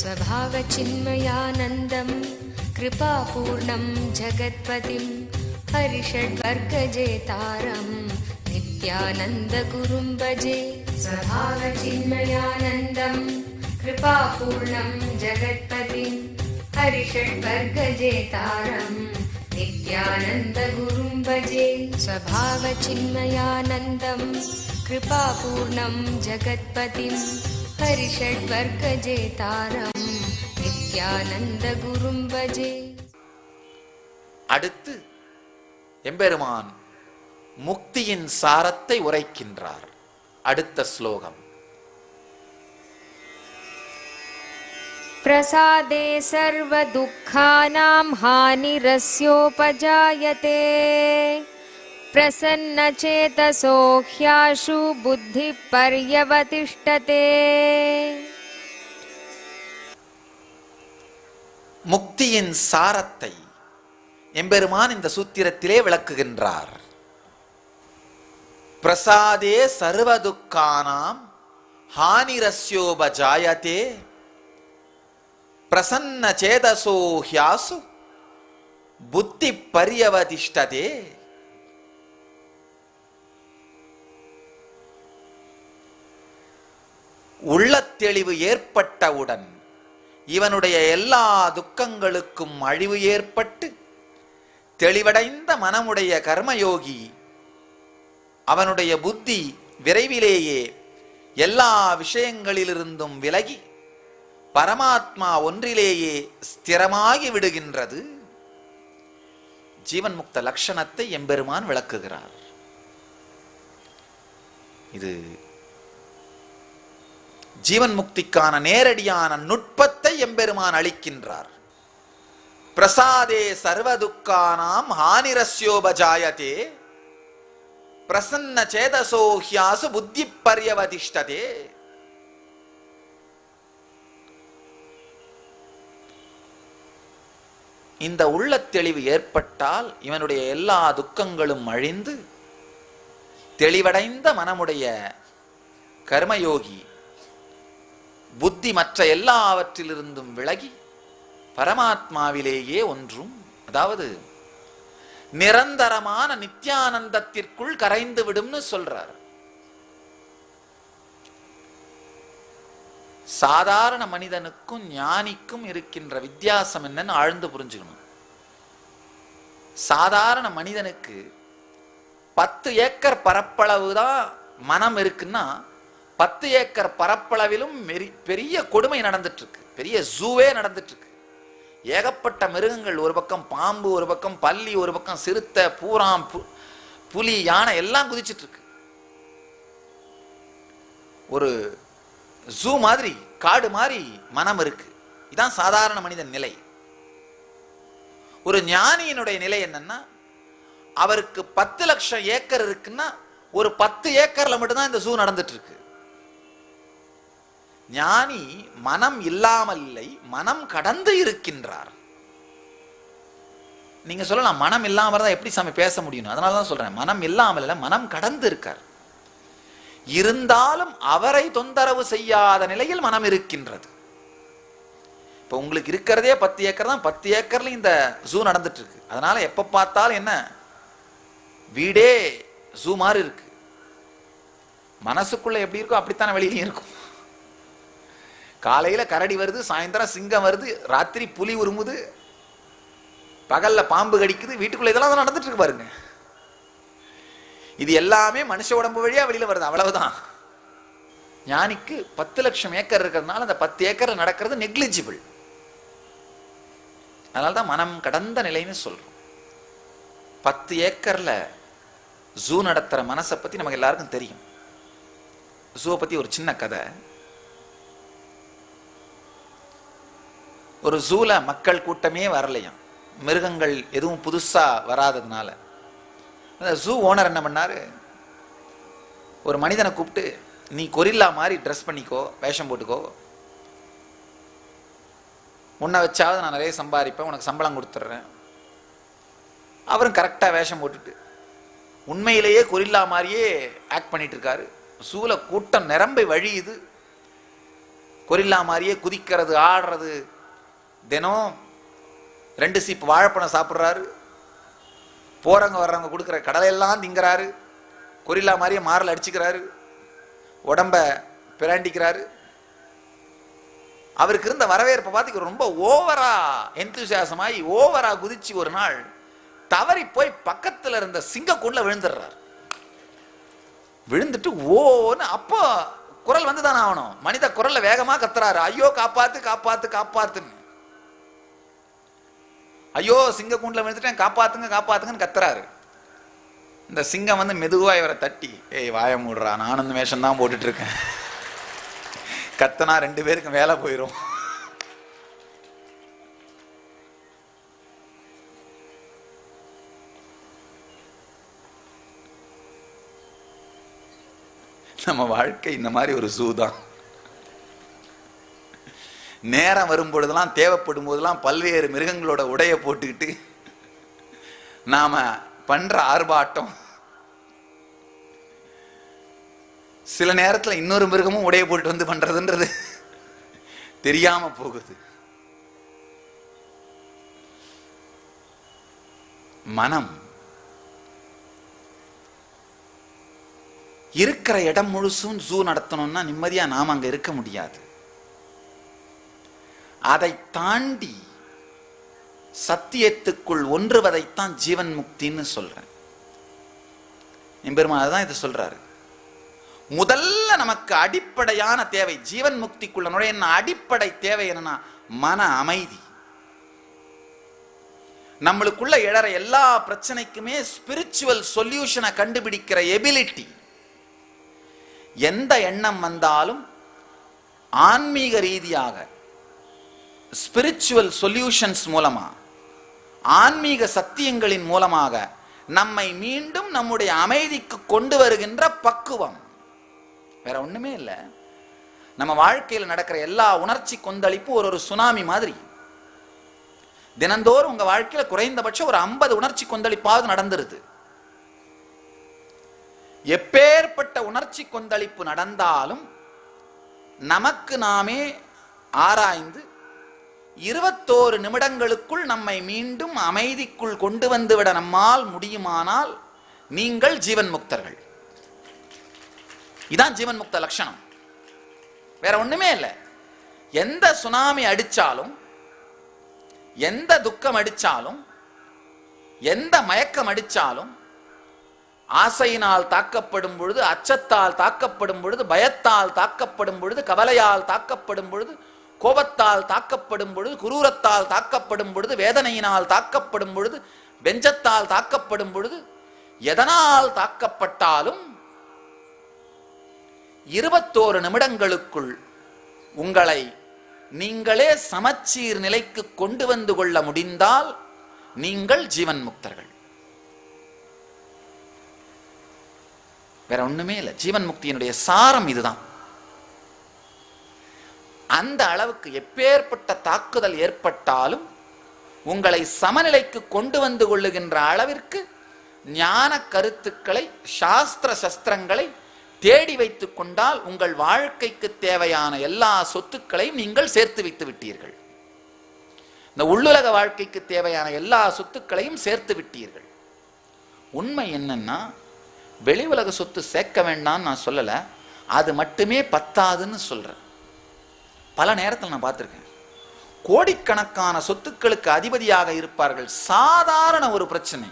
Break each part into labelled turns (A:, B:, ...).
A: स्वभावचिन्मयानन्दं कृपापूर्णं जगत्पतिं हरिषड्वर्गजेतारं नित्यानन्दगुरुं भजे। स्वभावचिन्मयानन्दं कृपापूर्णं जगत्पतिं हरिषड्वर्गजेतारं नित्यानन्दगुरुं भजे। स्वभावचिन्मयानन्दं कृपापूर्णं जगत्पतिं हरिषड्वर्गजेतारं नित्यानन्दगुरुं भजे
B: அடுத்து எம்பெருமான் முக்தியின் சாரத்தை உரைக்கின்றார் அடுத்த ஸ்லோகம்
A: प्रसादे सर्वदुःखानां हानिरस्योपजायते प्रसन्नचेतसो ह्याशु बुद्धिः पर्यवतिष्ठते
B: முக்தியின் சாரத்தை எம்பெருமான் இந்த சூத்திரத்திலே விளக்குகின்றார் பிரசாதே சர்வதுக்கானாம் ஹானிரஸ்யோபஜாயதே பிரசன்ன சேதசோ ஹியாசு புத்தி பரியவதிஷ்டதே உள்ளத் தெளிவு ஏற்பட்டவுடன் இவனுடைய எல்லா துக்கங்களுக்கும் அழிவு ஏற்பட்டு தெளிவடைந்த மனமுடைய கர்மயோகி அவனுடைய புத்தி விரைவிலேயே எல்லா விஷயங்களிலிருந்தும் விலகி பரமாத்மா ஒன்றிலேயே ஸ்திரமாகி விடுகின்றது. ஜீவன் முக்த லட்சணத்தை எம்பெருமான் விளக்குகிறார். இது ஜீவன் முக்திக்கான நேரடியான நுட்பத்தை எம்பெருமான் அளிக்கின்றார். பிரசாதே சர்வதுக்கானாம் ஹானிரஸ்யோபஜாயதே பிரசன்ன சேதசோஹியாசு புத்தி பரியவதிஷ்டதே இந்த உள்ள தெளிவு ஏற்பட்டால் இவனுடைய எல்லா துக்கங்களும் அழிந்து தெளிவடைந்த மனமுடைய கர்மயோகி புத்தி மற்ற எல்லாவற்றிலிருந்தும் விலகி பரமாத்மாவிலேயே ஒன்றும் அதாவது நிரந்தரமான நித்யானந்தத்திற்குள் கரைந்து விடும்னு சொல்றார். சாதாரண மனிதனுக்கும் ஞானிக்கும் இருக்கின்ற வித்தியாசம் என்னன்னு ஆழ்ந்து புரிஞ்சுக்கணும். சாதாரண மனிதனுக்கு பத்து ஏக்கர் பரப்பளவு தான் மனம் இருக்குன்னா பத்து ஏக்கர் பரப்பளவிலும் பெரிய கொடுமை நடந்துட்டு இருக்கு பெரிய ஜூவே நடந்துட்டு இருக்கு ஏகப்பட்ட மிருகங்கள் ஒரு பக்கம் பாம்பு ஒரு பக்கம் பல்லி ஒரு பக்கம் சிறுத்தை பூராம் பு- புலி யானை எல்லாம் குதிச்சிட்டு இருக்கு ஒரு ஜூ மாதிரி காடு மாதிரி மனம் இருக்கு. இதான் சாதாரண மனிதன் நிலை. ஒரு ஞானியினுடைய நிலை என்னன்னா அவருக்கு பத்து லட்சம் ஏக்கர் இருக்குன்னா ஒரு பத்து ஏக்கர்ல மட்டும்தான் இந்த ஜூ நடந்துட்டு இருக்கு ஞானி மனம் இல்லாமல் இல்லை மனம் கடந்து இருக்கின்றார். நீங்க சொல்லலாம் மனம் இல்லாமல் தான் எப்படி சாமி பேச முடியும்? அதனால தான் சொல்றேன் மனம் இல்லாமல் இல்லை மனம் கடந்து இருக்கார். இருந்தாலும் அவரை தொந்தரவு செய்யாத நிலையில் மனம் இருக்கின்றது. இப்போ உங்களுக்கு இருக்கிறதே பத்து ஏக்கர் தான் பத்து ஏக்கர்ல இந்த ஜூ நடந்துட்டு இருக்கு அதனால எப்ப பார்த்தாலும் என்ன? வீடே ஜூ மாதிரி இருக்கு. மனசுக்குள்ள எப்படி இருக்கோ அப்படித்தானே வெளியிலையும் இருக்கும். காலையில கரடி வருது சாயந்தரம் சிங்கம் வருது ராத்திரி புலி உருமுது பகல்ல பாம்பு கடிக்குது வீட்டுக்குள்ள இதெல்லாம் தான் நடந்துட்டு இருக்கு பாருங்க. இது எல்லாமே மனுஷ உடம்பு வழியா வெளியில வருது அவ்வளவுதான். ஞானிக்கு பத்து லட்சம் ஏக்கர் இருக்கிறதுனால அந்த பத்து ஏக்கர் நடக்கிறது நெக்லிஜிபிள் அதனால தான் மனம் கடந்த நிலைன்னு சொல்றோம். பத்து ஏக்கர்ல ஜூ நடத்துற மனசை பத்தி நமக்கு எல்லாருக்கும் தெரியும். ஜூவை பத்தி ஒரு சின்ன கதை. ஒரு ஜூல மக்கள் கூட்டமே வரலையாம் மிருகங்கள் எதுவும் புதுசா வராததுனால. அந்த ஜூ ஓனர் என்ன பண்ணாரு? ஒரு மனிதனை கூப்பிட்டு நீ கொரில்லா மாதிரி ட்ரெஸ் பண்ணிக்கோ வேஷம் போட்டுக்கோ. உன்னை வச்சாவது நான் நிறைய சம்பாதிப்பேன் உனக்கு சம்பளம் கொடுத்துட்றேன். அவரும் கரெக்டாக வேஷம் போட்டுட்டு உண்மையிலேயே கொரில்லா மாதிரியே ஆக்ட் பண்ணிட்டு இருக்காரு. சூழ கூட்டம் நிரம்பி வழியுது. கொரில்லா மாதிரியே குதிக்கிறது ஆடுறது தினம் ரெண்டு சீப் வாழைப்பழம் சாப்பிட்றாரு. போகிறவங்க வர்றவங்க கொடுக்குற கடலையெல்லாம் திங்கிறாரு. கொரில்லா மாதிரியே மாரில் அடிச்சுக்கிறாரு. உடம்ப பிராண்டிக்கிறாரு. அவருக்கு இருந்த வரவேற்பை பார்த்து ரொம்ப ஓவரா எந்தூசியாசமாயி ஓவரா குதிச்சு ஒரு நாள் தவறி போய் பக்கத்தில் இருந்த சிங்கக்கூண்டில் விழுந்துடுறார். விழுந்துட்டு ஓன்னு அப்போ குரல் வந்து தானே ஆகணும். மனித குரல்ல வேகமாக கத்துறாரு. ஐயோ காப்பாத்து காப்பாத்து காப்பாத்துன்னு. ஐயோ சிங்கக்கூண்ல விழுந்துட்டேன் காப்பாத்துங்க காப்பாத்துங்கன்னு கத்துறாரு. இந்த சிங்கம் வந்து மெதுவாக இவரை தட்டி ஏய் வாய மூடுறா நானும் இந்த வேஷம் தான் போட்டுட்டு இருக்கேன் கத்தனா ரெண்டு பேருக்கும் வேலை போயிடும் நம்ம வாழ்க்கை இந்த மாதிரி ஒரு ஜூ தான். நேரம் வரும்பொழுதெல்லாம் தேவைப்படும் போதெல்லாம் பல்வேறு மிருகங்களோட உடையை போட்டுக்கிட்டு நாம பண்ற ஆர்ப்பாட்டம். சில நேரத்தில் இன்னொரு மிருகமும் உடைய போட்டு வந்து பண்றதுன்றது தெரியாம போகுது. மனம் இருக்கிற இடம் முழுசும் ஜூ நடத்தணும்னா நிம்மதியா நாம் அங்க இருக்க முடியாது. அதை தாண்டி சத்தியத்துக்குள் ஒன்றுவதைத்தான் ஜீவன் முக்தின்னு சொல்றேன். எம்பெருமான் அதுதான் இதை சொல்றாரு. முதல்ல நமக்கு அடிப்படையான தேவை ஜீவன் முக்திக்குள்ள நுழைய அடிப்படை தேவை என்னன்னா மன அமைதி. நம்மளுக்குள்ள இழற எல்லா பிரச்சனைக்குமே ஸ்பிரிச்சுவல் சொல்யூஷனை கண்டுபிடிக்கிற எபிலிட்டி எந்த எண்ணம் வந்தாலும் ஆன்மீக ரீதியாக ஸ்பிரிச்சுவல் சொல்யூஷன்ஸ் மூலமா ஆன்மீக சத்தியங்களின் மூலமாக நம்மை மீண்டும் நம்முடைய அமைதிக்கு கொண்டு வருகின்ற பக்குவம். வேற ஒண்ணுமே இல்லை. நம்ம வாழ்க்கையில் நடக்கிற எல்லா உணர்ச்சி கொந்தளிப்பும் ஒரு ஒரு சுனாமி மாதிரி. தினந்தோறும் உங்க வாழ்க்கையில குறைந்தபட்சம் ஒரு ஐம்பது உணர்ச்சி கொந்தளிப்பாவது நடந்துருது. எப்பேற்பட்ட உணர்ச்சி கொந்தளிப்பு நடந்தாலும் நமக்கு நாமே ஆராய்ந்து இருபத்தோரு நிமிடங்களுக்குள் நம்மை மீண்டும் அமைதிக்குள் கொண்டு வந்துவிட நம்மால் முடியுமானால் நீங்கள் ஜீவன் முக்தர்கள். இதான் ஜீவன் முக்த லட்சணம். வேற ஒண்ணுமே இல்லை. எந்த சுனாமி அடிச்சாலும் எந்த துக்கம் அடிச்சாலும் எந்த மயக்கம் அடிச்சாலும் ஆசையினால் தாக்கப்படும் பொழுது அச்சத்தால் தாக்கப்படும் பொழுது பயத்தால் தாக்கப்படும் பொழுது கவலையால் தாக்கப்படும் பொழுது கோபத்தால் தாக்கப்படும் பொழுது குரூரத்தால் தாக்கப்படும் பொழுது வேதனையினால் தாக்கப்படும் பொழுது வெஞ்சத்தால் தாக்கப்படும் பொழுது எதனால் தாக்கப்பட்டாலும் இருபத்தோரு நிமிடங்களுக்குள் உங்களை நீங்களே சமச்சீர் நிலைக்கு கொண்டு வந்து கொள்ள முடிந்தால் நீங்கள் ஜீவன் முக்தர்கள். வேற ஒண்ணுமே இல்லை. ஜீவன் முக்தியினுடைய சாரம் இதுதான். அந்த அளவுக்கு எப்பேற்பட்ட தாக்குதல் ஏற்பட்டாலும் உங்களை சமநிலைக்கு கொண்டு வந்து கொள்ளுகின்ற அளவிற்கு ஞான கருத்துக்களை சாஸ்திர சஸ்திரங்களை தேடி வைத்துக் கொண்டால் உங்கள் வாழ்க்கைக்கு தேவையான எல்லா சொத்துக்களையும் நீங்கள் சேர்த்து வைத்து விட்டீர்கள். இந்த உள்ளுலக வாழ்க்கைக்கு தேவையான எல்லா சொத்துக்களையும் சேர்த்து விட்டீர்கள். உண்மை என்னன்னா வெளி உலக சொத்து சேர்க்க வேண்டாம்னு நான் சொல்லலை அது மட்டுமே பத்தாதுன்னு சொல்றேன். பல நேரத்தில் நான் பார்த்துருக்கேன். கோடிக்கணக்கான சொத்துக்களுக்கு அதிபதியாக இருப்பார்கள். சாதாரண ஒரு பிரச்சனை.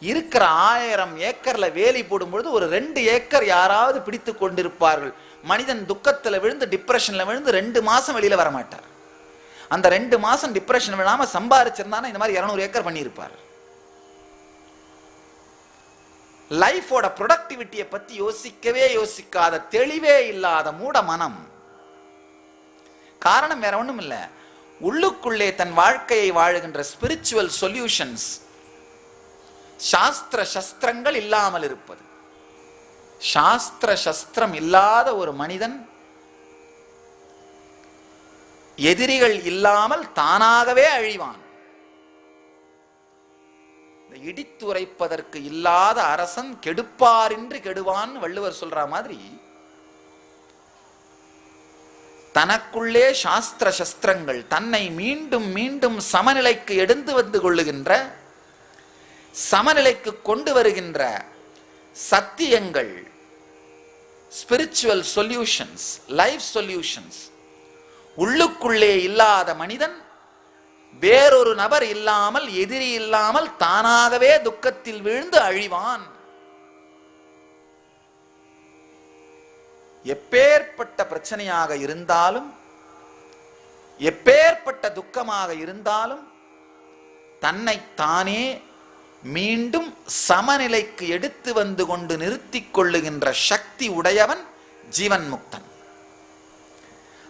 B: இருக்கிற ஆயிரம் ஏக்கர்ல வேலி போடும்பொழுது ஒரு ரெண்டு ஏக்கர் யாராவது பிடித்து கொண்டிருப்பார்கள். மனிதன் துக்கத்தில் விழுந்து டிப்ரெஷன்ல விழுந்து ரெண்டு மாசம் வெளியில வர மாட்டார் அந்த ரெண்டு மாசம் டிப்ரெஷன் விழாம சம்பாரிச்சிருந்தானா இந்த மாதிரி இருநூறு ஏக்கர் பண்ணியிருப்பார். லைஃபோட ப்ரொடக்டிவிட்டியை பத்தி யோசிக்கவே யோசிக்காத தெளிவே இல்லாத மூட மனம். காரணம் வேற ஒன்றும் இல்லை. உள்ளுக்குள்ளே தன் வாழ்க்கையை வாழுகின்ற ஸ்பிரிச்சுவல் சொல்யூஷன்ஸ் சாஸ்திர சஸ்திரங்கள் இல்லாமல் இருப்பது. சாஸ்திர சஸ்திரம் இல்லாத ஒரு மனிதன் எதிரிகள் இல்லாமல் தானாகவே அழிவான். இந்த இடித்துரைப்பதற்கு இல்லாத அரசன் கெடுப்பாரின்றி கெடுவான் வள்ளுவர் சொல்ற மாதிரி தனக்குள்ளே சாஸ்திர சஸ்திரங்கள் தன்னை மீண்டும் மீண்டும் சமநிலைக்கு எடுத்து வந்து கொள்ளுகின்ற சமநிலைக்கு கொண்டு வருகின்ற சத்தியங்கள் ஸ்பிரிச்சுவல் சொல்யூஷன்ஸ் லைஃப் சொல்யூஷன்ஸ் உள்ளுக்குள்ளே இல்லாத மனிதன் வேறொரு நபர் இல்லாமல் எதிரி இல்லாமல் தானாகவே துக்கத்தில் வீழ்ந்து அழிவான். எப்பேற்பட்ட பிரச்சனையாக இருந்தாலும் எப்பேற்பட்ட துக்கமாக இருந்தாலும் தன்னை தானே மீண்டும் சமநிலைக்கு எடுத்து வந்து கொண்டு நிறுத்திக் கொள்ளுகின்ற சக்தி உடையவன் ஜீவன் முக்தன்.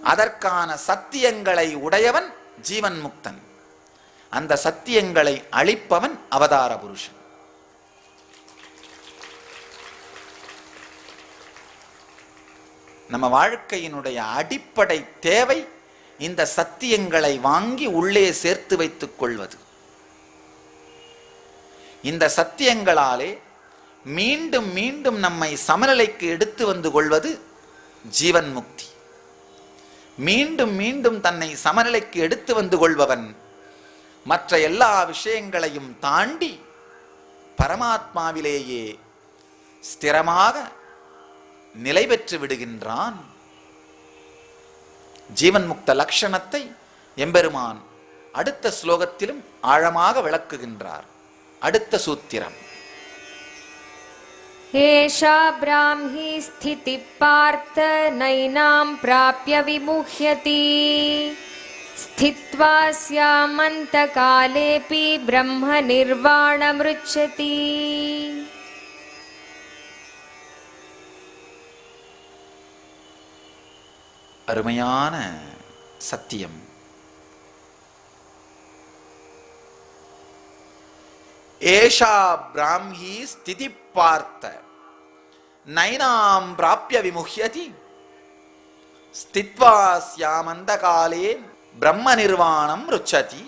B: அதற்கான சத்தியங்களை உடையவன் ஜீவன் முக்தன். அந்த சத்தியங்களை அளிப்பவன் அவதார புருஷன். நம்ம வாழ்க்கையினுடைய அடிப்படை தேவை இந்த சத்தியங்களை வாங்கி உள்ளே சேர்த்து வைத்துக் கொள்வது. இந்த சத்தியங்களாலே மீண்டும் மீண்டும் நம்மை சமநிலைக்கு எடுத்து வந்து கொள்வது ஜீவன் முக்தி. மீண்டும் மீண்டும் தன்னை சமநிலைக்கு எடுத்து வந்து கொள்பவன் மற்ற எல்லா விஷயங்களையும் தாண்டி பரமாத்மாவிலேயே ஸ்திரமாக நிலை பெற்று விடுகின்றான். ஜீவன் முக்த லட்சணத்தை எம்பெருமான் அடுத்த ஸ்லோகத்திலும் ஆழமாக விளக்குகின்றார். அடுத்த சூத்திரம்.
A: ஏஷா பிராமி ஸ்திதி பார்த்த நைனாம் பிராபிய விமுஹ்யதி. ஸ்தித்வா ஸ்யாமந்த காலேபி பிரம்ம நிர்வாணமிருச்சதி
B: அருமையான சத்தியம். ஏஷா பிராமி ஸ்திதி பார்த்த. நைனாம் பிராபிய விமுஹ்யதி. ஸ்தித்வா ஸ்யாமந்த காலே பிரம்ம நிர்வாணம் ருச்சதி.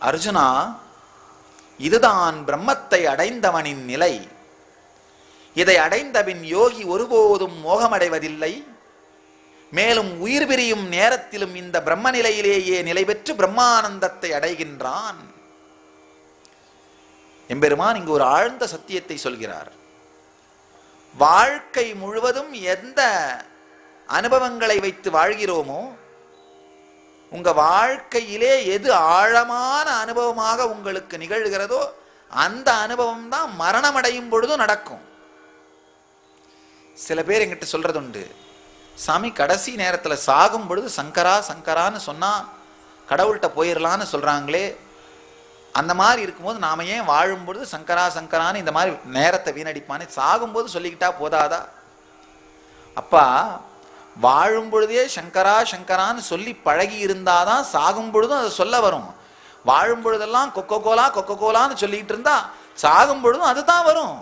B: அர்ஜுனா இதுதான் பிரம்மத்தை அடைந்தவனின் நிலை. இதை அடைந்தபின் யோகி ஒருபோதும் மோகமடைவதில்லை. மேலும் உயிர் பிரியும் நேரத்திலும் இந்த பிரம்ம நிலையிலேயே நிலை பெற்று பிரம்மானந்தத்தை அடைகின்றான். எம்பெருமான் இங்கு ஒரு ஆழ்ந்த சத்தியத்தை சொல்கிறார். வாழ்க்கை முழுவதும் எந்த அனுபவங்களை வைத்து வாழ்கிறோமோ உங்க வாழ்க்கையிலே எது ஆழமான அனுபவமாக உங்களுக்கு நிகழ்கிறதோ அந்த அனுபவம் தான் மரணம் அடையும் பொழுதும் நடக்கும். சில பேர் எங்கிட்ட சொல்றது உண்டு சாமி கடைசி நேரத்தில் சாகும் பொழுது சங்கரா சங்கரான்னு சொன்னால் கடவுள்கிட்ட போயிடலான்னு சொல்கிறாங்களே அந்த மாதிரி இருக்கும்போது நாம ஏன் வாழும் பொழுது சங்கரா சங்கரான்னு இந்த மாதிரி நேரத்தை வீணடிப்பானே சாகும்போது சொல்லிக்கிட்டா போதாதா? அப்பா வாழும் பொழுதே சங்கரா சங்கரான்னு சொல்லி பழகி இருந்தாதான் சாகும் பொழுதும் அதை சொல்ல வரும். வாழும் பொழுதெல்லாம் கொக்கோ கோலா கொக்கோ கோலான்னு சொல்லிக்கிட்டு இருந்தா சாகும் பொழுதும் அதுதான் வரும்.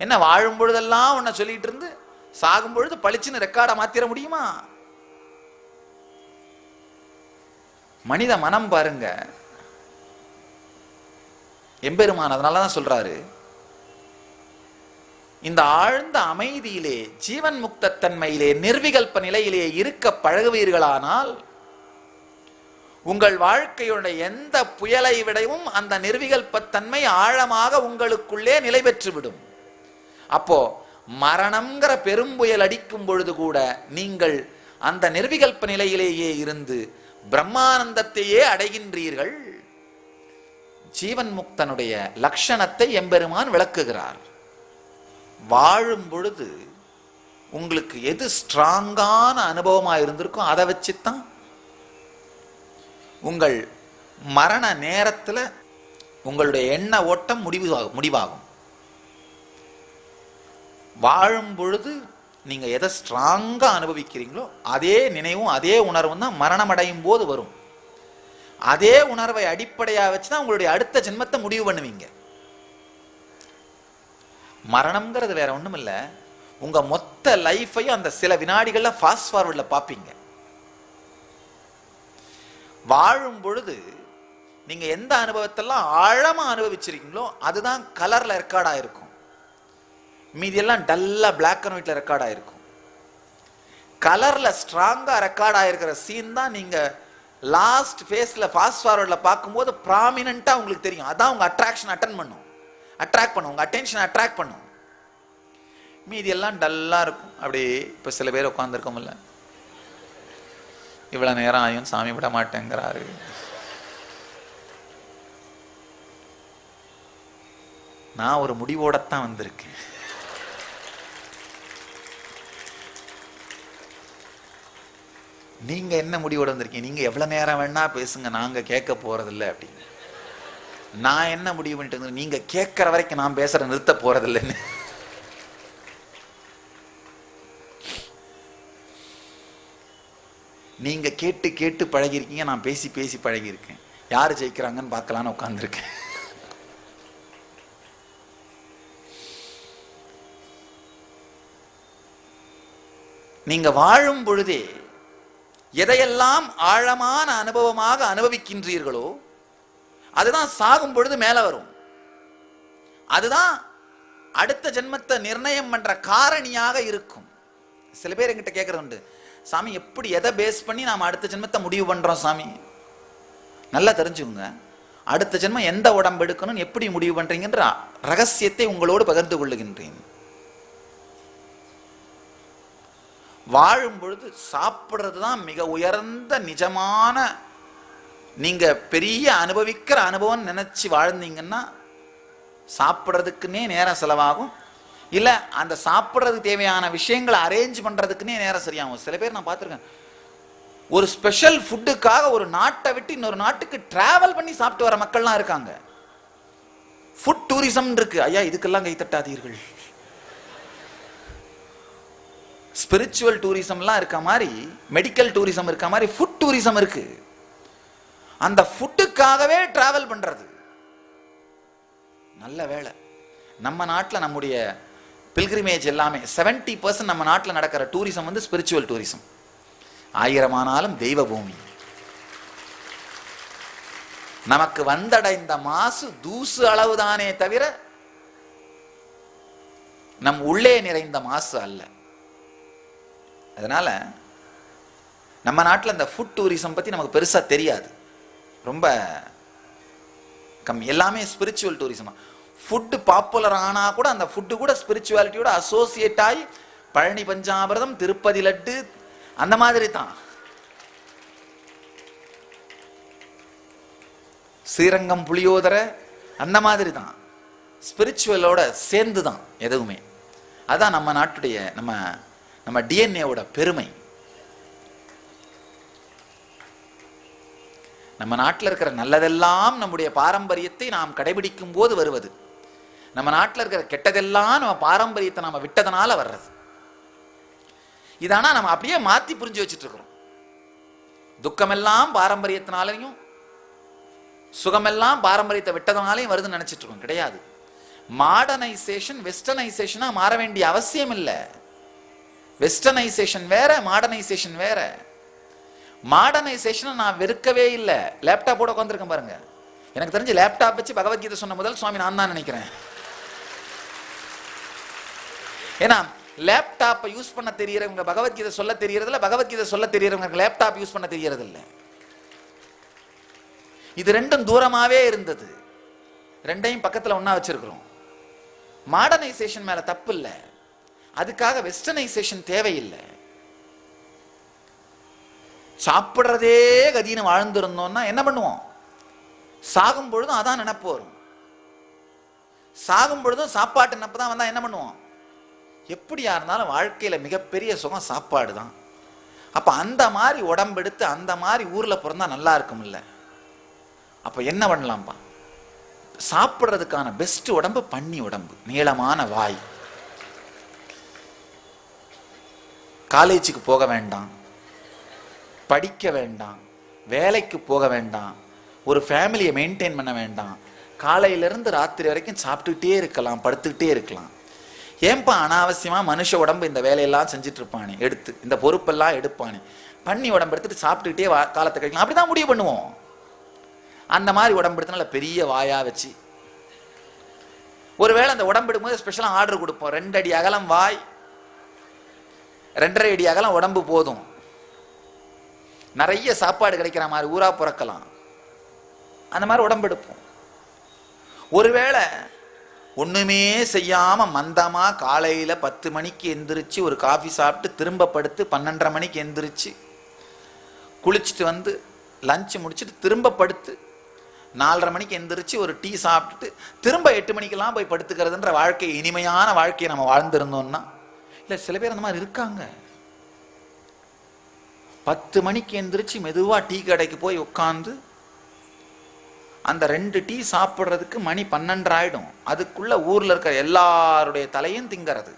B: என்ன வாழும் பொழுதெல்லாம் உன்னை சொல்லிட்டு இருந்து சாகும் பொழுது பளிச்சுன்னு ரெக்கார்டை மாத்திர முடியுமா? மனித மனம் பாருங்க. எம்பெருமான் அதனால தான் சொல்றாரு. இந்த ஆழ்ந்த அமைதியிலே ஜீவன் முக்தத்தன்மையிலே நிர்விகல்ப நிலையிலே இருக்க பழகுவீர்களானால் உங்கள் வாழ்க்கையுடைய எந்த புயலை விடவும் அந்த நிர்விகல்பத்தன்மை ஆழமாக உங்களுக்குள்ளே நிலை பெற்றுவிடும் அப்போ மரணம்ங்கிற பெரும்புயல் அடிக்கும் பொழுது கூட நீங்கள் அந்த நிர்விகல்ப நிலையிலேயே இருந்து பிரம்மானந்தத்தையே அடைகின்றீர்கள். ஜீவன் முக்தனுடைய லட்சணத்தை எம்பெருமான் விளக்குகிறார். வாழும் பொழுது உங்களுக்கு எது ஸ்ட்ராங்கான அனுபவமாக இருந்திருக்கோ அதை வச்சுத்தான். உங்கள் மரண நேரத்தில் உங்களுடைய எண்ண ஓட்டம் முடிவு முடிவாகும். வாழும் பொழுது நீங்கள் எதை ஸ்ட்ராங்காக அனுபவிக்கிறீங்களோ அதே நினைவும் அதே உணர்வும் தான் மரணம் அடையும் போது வரும். அதே உணர்வை அடிப்படையாக வச்சு தான் உங்களுடைய அடுத்த ஜென்மத்தை முடிவு பண்ணுவீங்க. மரணம்ங்கிறது வேற ஒன்றும் இல்லை. உங்கள் மொத்த லைஃபையும் அந்த சில வினாடிகளில் ஃபாஸ்ட் ஃபார்வர்டில் பார்ப்பீங்க. வாழும் பொழுது நீங்கள் எந்த அனுபவத்தெல்லாம் ஆழமாக அனுபவிச்சிருக்கீங்களோ அதுதான் கலரில் ரெக்கார்டாக இருக்கும். மீதியெல்லாம் டல்லா பிளாக் அண்ட் ஒயிட்ல ரெக்கார்ட் ஆயிருக்கும். கலர்ல ஸ்ட்ராங்கா ரெக்கார்ட் ஆயிருக்கிற சீன் தான் நீங்க லாஸ்ட் ஃபேஸ்ல ஃபாஸ்ட் ஃபார்வர்டில் பார்க்கும்போது ப்ராமினெண்ட்டா உங்களுக்கு தெரியும். அதான் உங்கள் அட்ராக்ஷன் அட்டன் பண்ணும். அட்ராக்ட் பண்ணும். உங்கள் அட்டென்ஷன் அட்ராக்ட் பண்ணும். மீதி எல்லாம் டல்லாக இருக்கும். அப்படியே இப்போ சில பேர் உட்காந்துருக்கோம்ல இவ்வளோ நேரம் ஆயும் சாமி விட மாட்டேங்கிறாரு. நான் ஒரு முடிவோடத்தான் வந்திருக்கேன். நீங்க என்ன முடிவோடு வந்திருக்கீங்க? நீங்க எவ்வளவு நேரம் வேணா பேசுங்க நாங்க கேட்க போறதில்ல அப்படின்னு. நான் என்ன முடிவு பண்ணிட்டு நீங்க கேட்கற வரைக்கும் நான் பேசுற நிறுத்த போறதில்லைன்னு. நீங்க கேட்டு கேட்டு பழகிருக்கீங்க நான் பேசி பேசி பழகியிருக்கேன். யார் ஜெயிக்கிறாங்கன்னு பார்க்கலான்னு உட்காந்துருக்கேன் நீங்க வாழும் பொழுதே எதையெல்லாம் ஆழமான அனுபவமாக அனுபவிக்கின்றீர்களோ அதுதான் சாகும் பொழுது மேல வரும். அதுதான் அடுத்த ஜென்மத்தை நிர்ணயம் பண்ற காரணியாக இருக்கும். சில பேர் என்கிட்ட கேட்கறது உண்டு சாமி எப்படி எதை பேஸ் பண்ணி நாம் அடுத்த ஜென்மத்தை முடிவு பண்றோம் சாமி? நல்லா தெரிஞ்சுக்கோங்க. அடுத்த ஜென்மம் எந்த உடம்பு எடுக்கணும்னு எப்படி முடிவு பண்றீங்கன்ற ரகசியத்தை உங்களோடு பகிர்ந்து கொள்ளுகின்றேன். வாழும் பொழுது சாப்பிட்றது தான் மிக உயர்ந்த நிஜமான நீங்கள் பெரிய அனுபவிக்கிற அனுபவம் நினச்சி வாழ்ந்தீங்கன்னா சாப்பிட்றதுக்குன்னே நேரம் செலவாகும். இல்லை அந்த சாப்பிட்றதுக்கு தேவையான விஷயங்களை அரேஞ்ச் பண்ணுறதுக்குன்னே நேரம் சரியாகும். சில பேர் நான் பார்த்துருக்கேன். ஒரு ஸ்பெஷல் ஃபுட்டுக்காக ஒரு நாட்டை விட்டு இன்னொரு நாட்டுக்கு டிராவல் பண்ணி சாப்பிட்டு வர மக்கள்லாம் இருக்காங்க. ஃபுட் டூரிசம் இருக்கு. ஐயா இதுக்கெல்லாம் கை தட்டாதீர்கள் ஸ்பிரிச்சுவல் டூரிசம்லாம் இருக்க மாதிரி மெடிக்கல் டூரிசம் இருக்க மாதிரி ஃபுட் டூரிசம் இருக்கு. அந்த ஃபுட்டுக்காகவே டிராவல் பண்ணுறது நல்ல வேலை நம்ம நாட்டில் நம்முடைய பில்கிரிமேஜ் எல்லாமே 70% பர்சன்ட் நம்ம நாட்டில் நடக்கிற டூரிசம் வந்து ஸ்பிரிச்சுவல் டூரிசம் ஆயிரமானாலும் தெய்வ பூமி. நமக்கு வந்தடைந்த மாசு தூசு அளவுதானே தவிர நம் உள்ளே நிறைந்த மாசு அல்ல. அதனால் நம்ம நாட்டில் இந்த ஃபுட் டூரிசம் பற்றி நமக்கு பெருசாக தெரியாது. ரொம்ப கம்மி எல்லாமே ஸ்பிரிச்சுவல் டூரிசம் ஃபுட்டு பாப்புலர் ஆனால் கூட அந்த ஃபுட்டு கூட ஸ்பிரிச்சுவாலிட்டியோட அசோசியேட் ஆகி பழனி பஞ்சாமிரதம் திருப்பதி லட்டு அந்த மாதிரி தான். ஸ்ரீரங்கம் புளியோதரை அந்த மாதிரி தான். ஸ்பிரிச்சுவலோட சேர்ந்து தான் எதுவுமே. அதான் நம்ம நாட்டுடைய நம்ம நம்ம டிஎன்ஏவோட பெருமை. நம்ம நாட்டில் இருக்கிற நல்லதெல்லாம் நம்முடைய பாரம்பரியத்தை நாம் கடைபிடிக்கும் போது வருவது. நம்ம நாட்டில் இருக்கிற கெட்டதெல்லாம் நம்ம பாரம்பரியத்தை நாம் விட்டதனால வர்றது. இதானா நம்ம அப்படியே மாற்றி புரிஞ்சு வச்சுட்டு இருக்கிறோம். துக்கமெல்லாம் பாரம்பரியத்தினாலையும் சுகமெல்லாம் பாரம்பரியத்தை விட்டதனாலையும் வருதுன்னு நினச்சிட்டு இருக்கோம். கிடையாது. மாடர்னைசேஷன் வெஸ்டர்னைசேஷனா மாற வேண்டிய அவசியம் இல்லை. வெஸ்டர்னைசேஷன் வேற மாடர்னைசேஷன் வேற. மாடர்னைசேஷனை நான் வெறுக்கவே இல்லை. லேப்டாப்போட உட்காந்துருக்கேன் பாருங்க. எனக்கு தெரிஞ்சு லேப்டாப் வச்சு பகவத்கீதை சொன்ன முதல் சுவாமி நான் தான் நினைக்கிறேன். ஏன்னா லேப்டாப்பை யூஸ் பண்ண தெரியறவங்க பகவத்கீதை சொல்ல தெரியறதில்ல பகவத்கீதை சொல்ல தெரியறவங்க லேப்டாப் யூஸ் பண்ண தெரியறதில்ல. இது ரெண்டும் தூரமாவே இருந்தது. ரெண்டையும் பக்கத்தில் ஒன்றா வச்சிருக்கிறோம். மாடர்னைசேஷன் மேலே தப்பு இல்லை. அதுக்காக வெஸ்டர்னைசேஷன் தேவையில்லை. சாப்பிட்றதே கதின்னு வாழ்ந்திருந்தோம்னா என்ன பண்ணுவோம்? சாகும் பொழுதும் அதான் நினப்பு வரும். சாகும் பொழுதும் சாப்பாட்டு நினப்பு தான் வந்தால் என்ன பண்ணுவோம்? எப்படியா இருந்தாலும் வாழ்க்கையில் மிகப்பெரிய சுகம் சாப்பாடு தான் அப்போ அந்த மாதிரி உடம்பெடுத்து அந்த மாதிரி ஊரில் பிறந்தா நல்லா இருக்கும்ல. அப்போ என்ன பண்ணலாம்ப்பா? சாப்பிட்றதுக்கான பெஸ்ட் உடம்பு பன்னி உடம்பு நீளமான வாய். காலேஜுக்கு போக வேண்டாம். படிக்க வேண்டாம். வேலைக்கு போக வேண்டாம். ஒரு ஃபேமிலியை மெயின்டைன் பண்ண வேண்டாம். காலையிலேருந்து ராத்திரி வரைக்கும் சாப்பிட்டுக்கிட்டே இருக்கலாம் படுத்துக்கிட்டே இருக்கலாம். ஏன்பா அனாவசியமாக மனுஷ உடம்பு இந்த வேலையெல்லாம் செஞ்சிட்ருப்பானே? எடுத்து இந்த பொறுப்பெல்லாம் எடுப்பானே? பண்ணி உடம்பு எடுத்துட்டு சாப்பிட்டுக்கிட்டே வா காலத்தை கழிக்கலாம். அப்படிதான் முடிவு பண்ணுவோம். அந்த மாதிரி உடம்பு எடுத்தனால பெரிய வாயாக வச்சு. ஒருவேளை அந்த உடம்பு எடுக்கும்போது ஸ்பெஷலாக ஆர்டர் கொடுப்போம். ரெண்டு அடி அகலம் வாய் ரெண்டரை அடி அகலம் உடம்பு போதும். நிறைய சாப்பாடு கிடைக்கிற மாதிரி ஊரா பிறக்கலாம். அந்த மாதிரி உடம்பு எடுப்போம். ஒருவேளை ஒண்ணுமே செய்யாம மந்தமா காலையில பத்து மணிக்கு எந்திரிச்சு ஒரு காஃபி சாப்பிட்டு திரும்ப படுத்து பன்னெண்டரை மணிக்கு எந்திரிச்சு குளிச்சுட்டு வந்து லஞ்சு முடிச்சுட்டு திரும்ப படுத்து நாலரை மணிக்கு எந்திரிச்சு ஒரு டீ சாப்பிட்டுட்டு திரும்ப எட்டு மணிக்கெல்லாம் போய் படுத்துக்கிறதுன்ற வாழ்க்கை இனிமையான வாழ்க்கையை நம்ம வாழ்ந்திருந்தோம்னா இல்லை சில பேர் அந்த மாதிரி இருக்காங்க. பத்து மணிக்கு எந்திரிச்சு மெதுவாக டீ கடைக்கு போய் உட்காந்து அந்த ரெண்டு டீ சாப்பிட்றதுக்கு மணி பன்னெண்டு ஆயிடும் அதுக்குள்ள ஊரில் இருக்கிற எல்லாருடைய தலையும் திங்கிறது.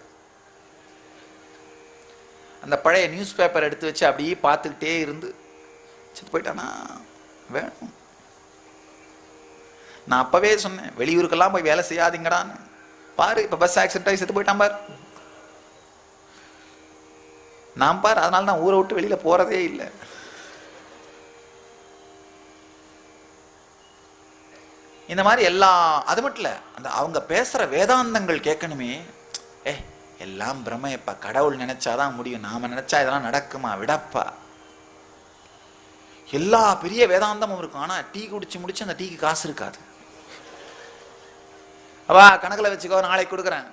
B: அந்த பழைய நியூஸ் பேப்பர் எடுத்து வச்சு அப்படியே பார்த்துக்கிட்டே இருந்து செத்து போயிட்டானா? வேணும். நான் அப்பவே சொன்னேன் வெளியூருக்கெல்லாம் போய் வேலை செய்யாதீங்கடான்னு. பாரு இப்போ பஸ் ஆக்சிடென்ட் ஆகி செத்து போயிட்டான் பாரு. நான் பாரு அதனால தான் ஊரை விட்டு வெளியில போறதே இல்லை. இந்த மாதிரி எல்லா அது மட்டும் இல்ல அந்த அவங்க பேசுற வேதாந்தங்கள் கேட்கணுமே. ஏ எல்லாம் பிரமையப்பா கடவுள் நினைச்சாதான் முடியும். நாம நினைச்சா இதெல்லாம் நடக்குமா? விடப்பா. எல்லா பெரிய வேதாந்தமும் இருக்கும். ஆனா டீ குடிச்சு முடிச்சு அந்த டீக்கு காசு இருக்காது. அவா கணக்குல வச்சுக்கோ நாளைக்கு கொடுக்குறேன்.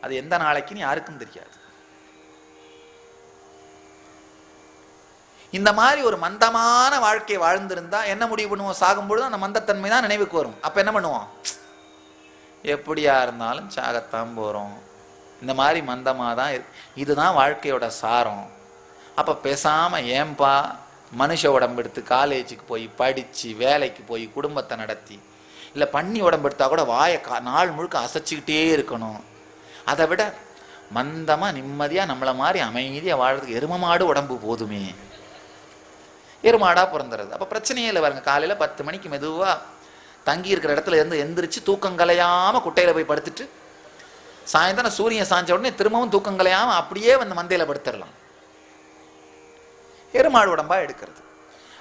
B: அது எந்த நாளைக்குன்னு யாருக்கும் தெரியாது. இந்த மாதிரி ஒரு மந்தமான வாழ்க்கை வாழ்ந்திருந்தா என்ன முடிவு பண்ணுவோம்? சாகும்பொழுது அந்த மந்தத்தன்மை தான் நினைவுக்கு வரும். அப்ப என்ன பண்ணுவோம்? எப்படியா இருந்தாலும் சாகத்தான் போறோம். இந்த மாதிரி மந்தமா தான் இதுதான் வாழ்க்கையோட சாரம். அப்ப பேசாம ஏன்பா மனுஷ உடம்பு எடுத்து காலேஜுக்கு போய் படிச்சு வேலைக்கு போய் குடும்பத்தை நடத்தி இல்லை பண்ணி உடம்பு எடுத்தா கூட வாயை கா நாள் முழுக்க அசைச்சிக்கிட்டே இருக்கணும். அதை விட மந்தமாக நிம்மதியாக நம்மளை மாதிரி அமைதியாக வாழ்றதுக்கு எரும மாடு உடம்பு போதுமே. எருமாடாக பிறந்துறது. அப்போ பிரச்சனையே இல்லை பாருங்க. காலையில் பத்து மணிக்கு மெதுவாக தங்கி இருக்கிற இடத்துல இருந்து எந்திரிச்சு தூக்கம் கலையாமல் குட்டையில் போய் படுத்துட்டு சாயந்தரம் சூரியன் சாஞ்ச உடனே திரும்பவும் தூக்கம் கலையாமல் அப்படியே வந்து மந்தையில் படுத்துடலாம். எருமாடு உடம்பாக எடுக்கிறது.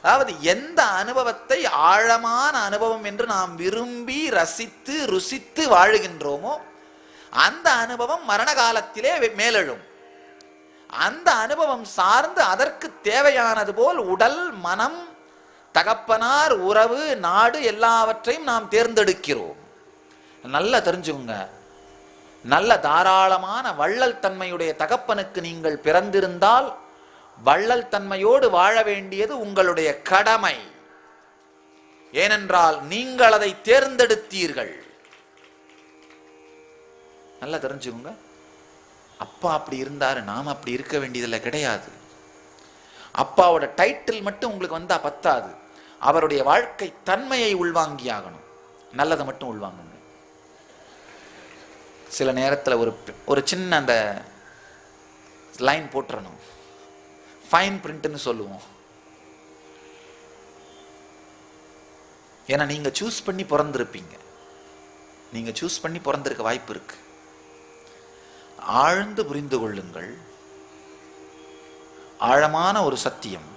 B: அதாவது எந்த அனுபவத்தை ஆழமான அனுபவம் என்று நாம் விரும்பி ரசித்து ருசித்து வாழுகின்றோமோ அந்த அனுபவம் மரண காலத்திலே மேலெழும். அந்த அனுபவம் சார்ந்து அதற்கு தேவையானது போல் உடல் மனம் தகப்பனார் உறவு நாடு எல்லாவற்றையும் நாம் தேர்ந்தெடுக்கிறோம். நல்லா தெரிஞ்சுக்கோங்க. நல்ல தாராளமான வள்ளல் தன்மையுடைய தகப்பனுக்கு நீங்கள் பிறந்திருந்தால் வள்ளல் தன்மையோடு வாழ வேண்டியது உங்களுடைய கடமை. ஏனென்றால் நீங்கள் அதை தேர்ந்தெடுத்தீர்கள். நல்லா தெரிஞ்சுக்கோங்க. அப்பா அப்படி இருந்தாரு நாம் அப்படி இருக்க வேண்டியதில்லை கிடையாது. அப்பாவோட டைட்டில் மட்டும் உங்களுக்கு வந்தா பத்தாது. அவருடைய வாழ்க்கை தன்மையை உள்வாங்கி ஆகணும் நல்லதை மட்டும் உள்வாங்குங்க. சில நேரத்தில் ஒரு ஒரு சின்ன அந்த லைன் போட்டுறணும். ஃபைன் பிரிண்ட்னு சொல்லுவோம். ஏன்னா நீங்கள் சூஸ் பண்ணி பிறந்திருப்பீங்க. நீங்கள் சூஸ் பண்ணி பிறந்திருக்க வாய்ப்பு இருக்குது ஆழ்ந்து புரிந்து கொள்ளுங்கள். ஆழமான ஒரு சத்தியம்.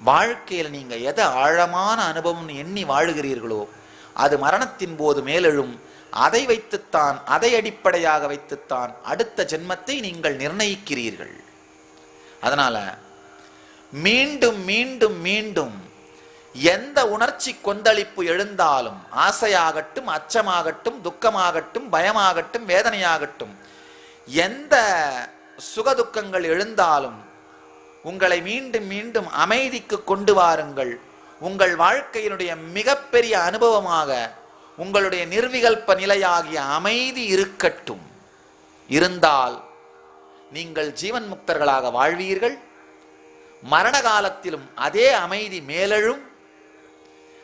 B: வாழ்க்கையில் நீங்கள் எதை ஆழமான அனுபவம்னு எண்ணி வாழுகிறீர்களோ அது மரணத்தின் போது மேலெழும். அதை வைத்துத்தான் அதை அடிப்படையாக வைத்துத்தான் அடுத்த ஜென்மத்தை நீங்கள் நிர்ணயிக்கிறீர்கள். அதனால மீண்டும் மீண்டும் மீண்டும் எந்த உணர்ச்சி கொந்தளிப்பு எழுந்தாலும் ஆசையாகட்டும் அச்சமாகட்டும் துக்கமாகட்டும் பயமாகட்டும் வேதனையாகட்டும் எந்த சுகதுக்கங்கள் எழுந்தாலும் உங்களை மீண்டும் மீண்டும் அமைதிக்கு கொண்டு வாருங்கள். உங்கள் வாழ்க்கையினுடைய மிகப்பெரிய அனுபவமாக உங்களுடைய நிர்விகல்ப நிலையாகிய அமைதி இருக்கட்டும். இருந்தால் நீங்கள் ஜீவன் முக்தர்களாக வாழ்வீர்கள். மரண காலத்திலும் அதே அமைதி மேலெழும்.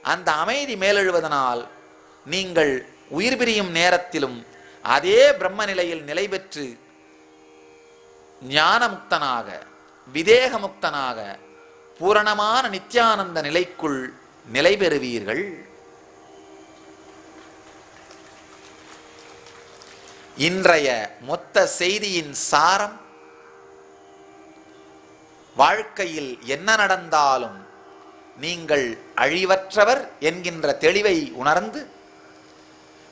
B: அந்த அமைதி மேலெழுவதனால் நீங்கள் உயிர் பிரியும் நேரத்திலும் அதே பிரம்ம நிலையில் நிலை பெற்று ஞானமுக்தனாக விதேகமுக்தனாக பூரணமான நித்யானந்த நிலைக்குள் நிலை பெறுவீர்கள் இன்றைய மொத்த செய்தியின் சாரம் வாழ்க்கையில் என்ன நடந்தாலும் நீங்கள் அழிவற்றவர் என்கின்ற தெளிவை உணர்ந்து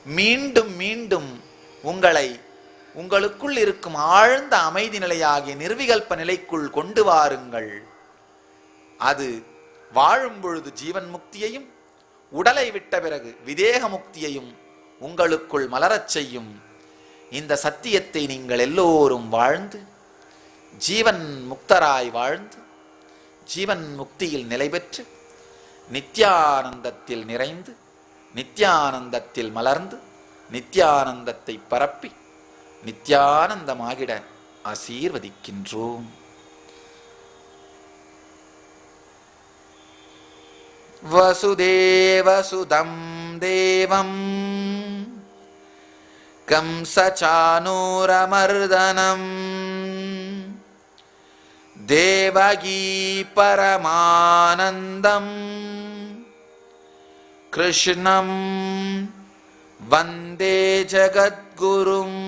B: மீண்டும் மீண்டும் உங்களை உங்களுக்குள் இருக்கும் ஆழ்ந்த அமைதி நிலையாகிய நிர்விகல்ப நிலைக்குள் கொண்டு வாருங்கள். அது வாழும் பொழுது ஜீவன் முக்தியையும் உடலை விட்ட பிறகு விதேக முக்தியையும் உங்களுக்குள் மலரச் செய்யும். இந்த சத்தியத்தை நீங்கள் எல்லோரும் வாழ்ந்து ஜீவன் முக்தராய் வாழ்ந்து ஜீவன் முக்தியில் நிலை பெற்று நித்யானந்தத்தில் நிறைந்து நித்யானந்தத்தில் மலர்ந்து நித்யானந்தத்தை பரப்பி நித்யானந்தமாகிட ஆசீர்வதிக்கின்றோம் वसुदेवसुदं देवम् कंसचानूरमर्दनम् देवगी परमानन्दम् कृष्णं वन्दे जगद्गुरुम्